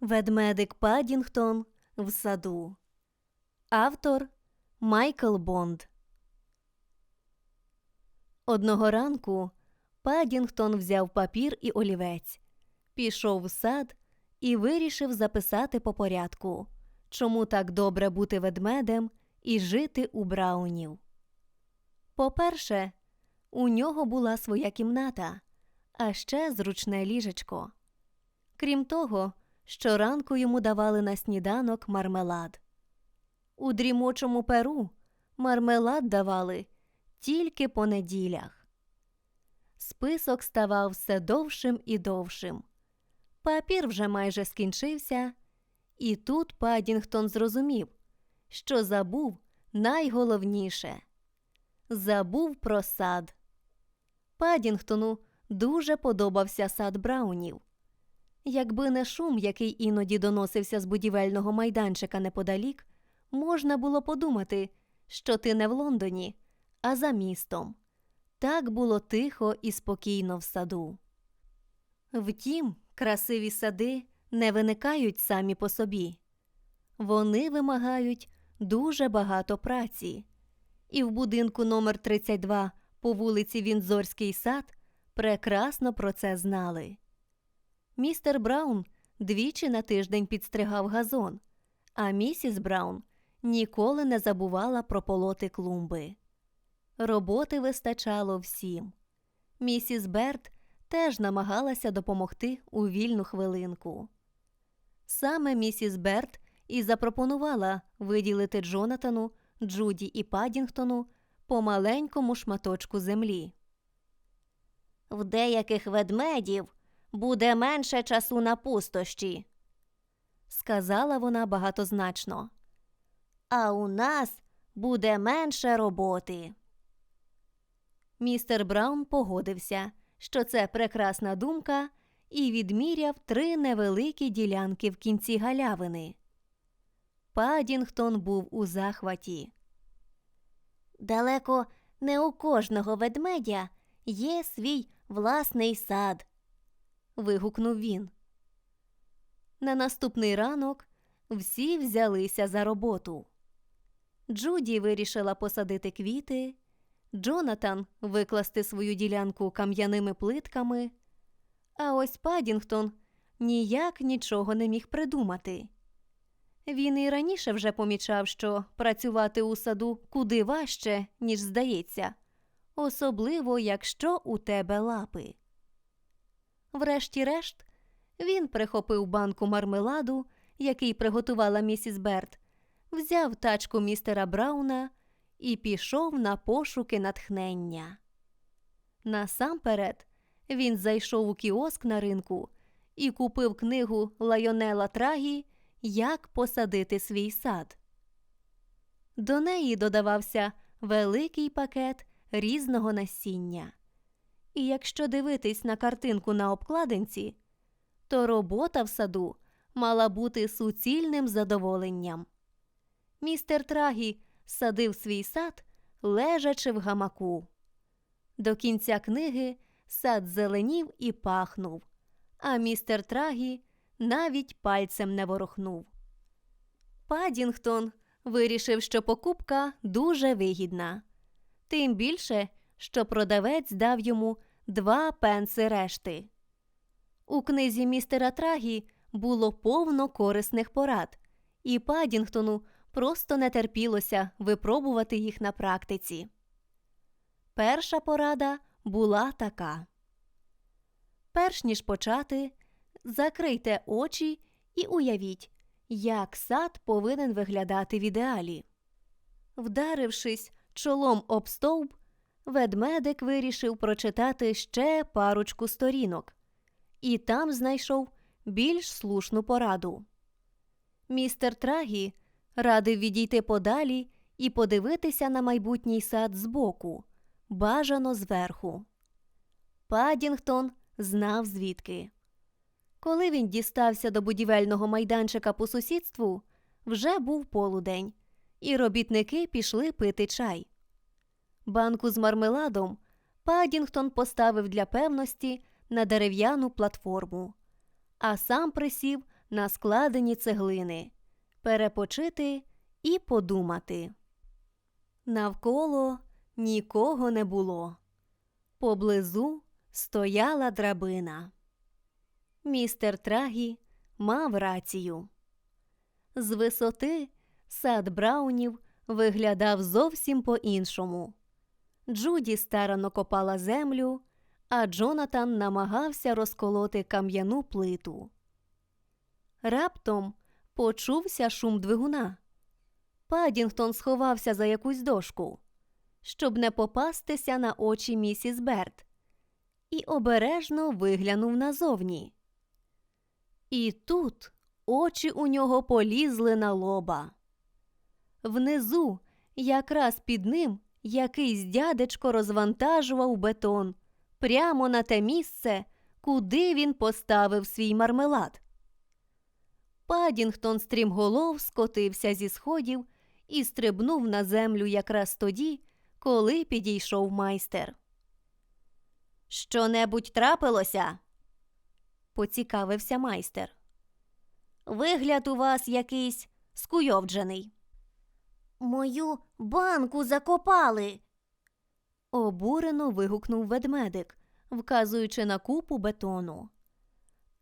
Ведмедик Падінгтон в саду. Автор Майкл Бонд. Одного ранку Падінгтон взяв папір і олівець, пішов в сад і вирішив записати по порядку, чому так добре бути ведмедем і жити у Браунів. По-перше, у нього була своя кімната, а ще зручне ліжечко. Крім того, щоранку йому давали на сніданок мармелад. У дрімочому перу мармелад давали тільки по неділях. Список ставав все довшим і довшим. Папір вже майже скінчився, і тут Падінгтон зрозумів, що забув найголовніше забув про сад. Падінгтону дуже подобався сад Браунів. Якби не шум, який іноді доносився з будівельного майданчика неподалік, можна було подумати, що ти не в Лондоні, а за містом. Так було тихо і спокійно в саду. Втім, красиві сади не виникають самі по собі. Вони вимагають дуже багато праці. І в будинку номер 32 по вулиці Вінзорський сад прекрасно про це знали. Містер Браун двічі на тиждень підстригав газон, а місіс Браун ніколи не забувала про полоти клумби. Роботи вистачало всім. Місіс Берт теж намагалася допомогти у вільну хвилинку. Саме місіс Берт і запропонувала виділити Джонатану, Джуді і Падінгтону по маленькому шматочку землі. В деяких ведмедів буде менше часу на пустощі, сказала вона багатозначно. А у нас буде менше роботи. Містер Браун погодився, що це прекрасна думка, і відміряв три невеликі ділянки в кінці галявини. Падінгтон був у захваті. Далеко не у кожного ведмедя є свій власний сад. Вигукнув він. На наступний ранок всі взялися за роботу. Джуді вирішила посадити квіти, Джонатан викласти свою ділянку кам'яними плитками, а ось Падінгтон ніяк нічого не міг придумати. Він і раніше вже помічав, що працювати у саду куди важче, ніж здається, особливо якщо у тебе лапи. Врешті-решт, він прихопив банку мармеладу, який приготувала місіс Берт, взяв тачку містера Брауна і пішов на пошуки натхнення. Насамперед він зайшов у кіоск на ринку і купив книгу Лайонела Трагі Як посадити свій сад. До неї додавався великий пакет різного насіння. І якщо дивитись на картинку на обкладинці, то робота в саду мала бути суцільним задоволенням. Містер Трагі садив свій сад, лежачи в гамаку. До кінця книги сад зеленів і пахнув, а містер Трагі навіть пальцем не ворухнув. Падінгтон вирішив, що покупка дуже вигідна, тим більше, що продавець дав йому два пенси решти. У книзі містера Трагі було повно корисних порад, і Падінгтону просто не терпілося випробувати їх на практиці. Перша порада була така: перш ніж почати, закрийте очі і уявіть, як сад повинен виглядати в ідеалі. Вдарившись чолом об стовп, ведмедик вирішив прочитати ще парочку сторінок, і там знайшов більш слушну пораду. Містер Трагі радив відійти подалі і подивитися на майбутній сад збоку, бажано зверху. Падінгтон знав звідки. Коли він дістався до будівельного майданчика по сусідству, вже був полудень, і робітники пішли пити чай. Банку з мармеладом Падінгтон поставив для певності на дерев'яну платформу, а сам присів на складені цеглини, перепочити і подумати. Навколо нікого не було. Поблизу стояла драбина. Містер Трагі мав рацію. З висоти сад Браунів виглядав зовсім по-іншому. Джуді старано копала землю, а Джонатан намагався розколоти кам'яну плиту. Раптом почувся шум двигуна. Падінгтон сховався за якусь дошку, щоб не попастися на очі місіс Берт, і обережно виглянув назовні. І тут очі у нього полізли на лоба. Внизу, якраз під ним, якийсь дядечко розвантажував бетон прямо на те місце, куди він поставив свій мармелад. Падінгтон стрімголов скотився зі сходів і стрибнув на землю якраз тоді, коли підійшов майстер. Що-небудь трапилося? поцікавився майстер. Вигляд у вас якийсь скуйовджений. Мою банку закопали. Обурено вигукнув ведмедик, вказуючи на купу бетону.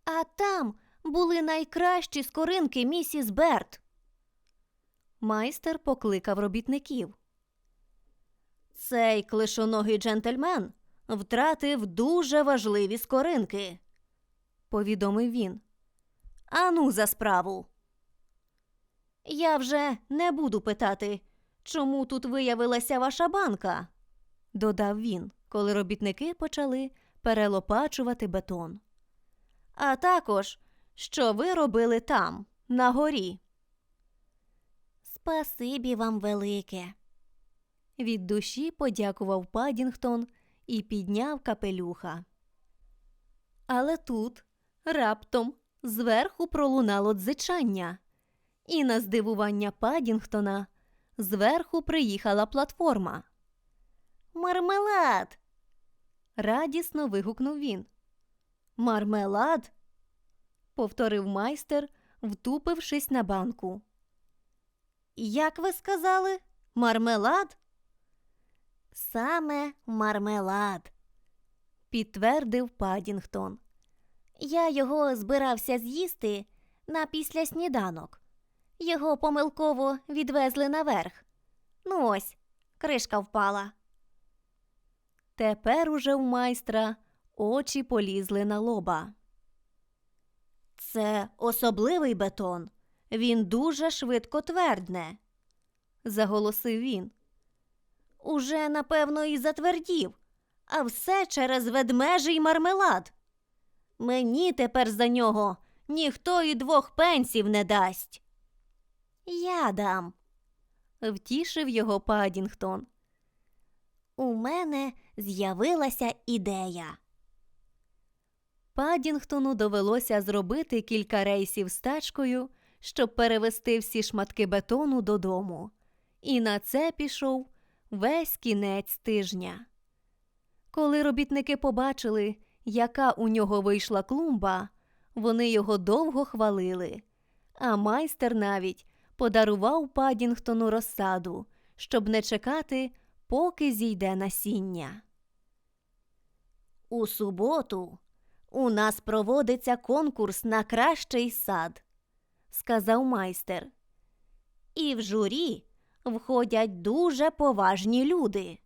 А там були найкращі скоринки місіс Берт. Майстер покликав робітників. Цей клишоногий джентльмен втратив дуже важливі скоринки. повідомив він. Ану за справу. Я вже не буду питати, чому тут виявилася ваша банка. додав він, коли робітники почали перелопачувати бетон. А також, що ви робили там, на горі. Спасибі вам велике. Від душі подякував Падінгтон і підняв капелюха. Але тут раптом зверху пролунало дзичання, і на здивування Падінгтона зверху приїхала платформа. Мармелад. Радісно вигукнув він. Мармелад? повторив майстер, втупившись на банку. Як ви сказали? Мармелад? Саме мармелад. підтвердив Падінгтон. Я його збирався з'їсти на після сніданок. Його помилково відвезли наверх. Ну ось, кришка впала. Тепер уже в майстра очі полізли на лоба. Це особливий бетон. Він дуже швидко твердне. заголосив він. Уже, напевно, і затвердів, а все через ведмежий мармелад. Мені тепер за нього ніхто і двох пенсів не дасть. Я дам. Втішив його Падінгтон. У мене з'явилася ідея. Падінгтону довелося зробити кілька рейсів з тачкою, щоб перевести всі шматки бетону додому. І на це пішов весь кінець тижня. Коли робітники побачили, яка у нього вийшла клумба, вони його довго хвалили, а майстер навіть подарував Падінгтону розсаду, щоб не чекати, поки зійде насіння. У суботу у нас проводиться конкурс на кращий сад, сказав майстер. і в журі входять дуже поважні люди.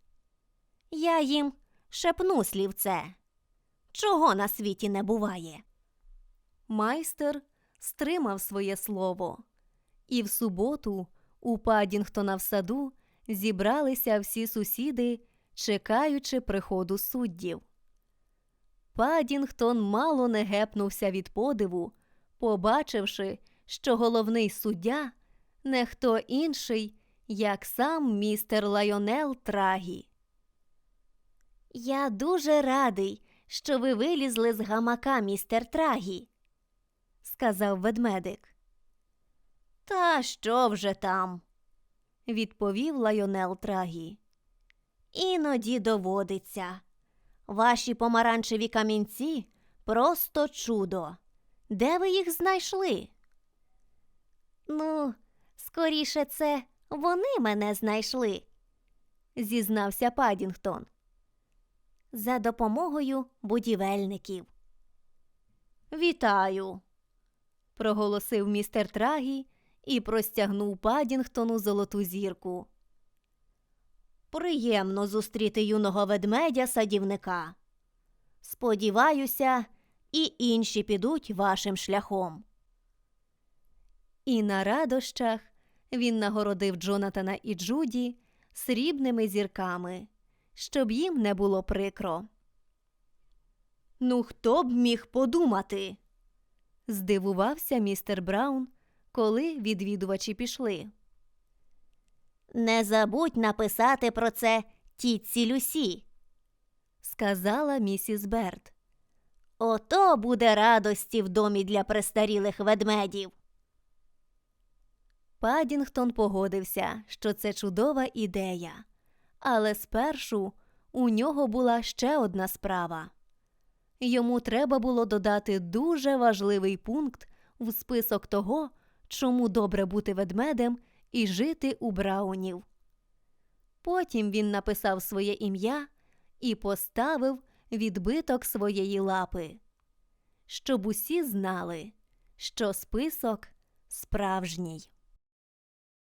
Я їм шепну слівце. Чого на світі не буває? Майстер стримав своє слово, і в суботу у Падінгтона в саду зібралися всі сусіди, чекаючи приходу суддів. Падінгтон мало не гепнувся від подиву, побачивши, що головний суддя не хто інший, як сам містер Лайонел Трагі. Я дуже радий, що ви вилізли з гамака, містер Трагі, сказав ведмедик. Та що вже там? Відповів Лайонел Трагі. Іноді доводиться. Ваші помаранчеві камінці просто чудо. Де ви їх знайшли? Ну, скоріше, це вони мене знайшли. зізнався Падінгтон. За допомогою будівельників. Вітаю. проголосив містер Трагі і простягнув Падінгтону золоту зірку. Приємно зустріти юного ведмедя садівника. Сподіваюся, і інші підуть вашим шляхом. І на радощах він нагородив Джонатана і Джуді срібними зірками, щоб їм не було прикро. Ну, хто б міг подумати? здивувався містер Браун, коли відвідувачі пішли. Не забудь написати про це тітці Люсі. Сказала місіс Берт. Ото буде радості в домі для престарілих ведмедів. Падінгтон погодився, що це чудова ідея. Але спершу у нього була ще одна справа. Йому треба було додати дуже важливий пункт в список того, чому добре бути ведмедем і жити у Браунів. Потім він написав своє ім'я і поставив відбиток своєї лапи, щоб усі знали, що список справжній.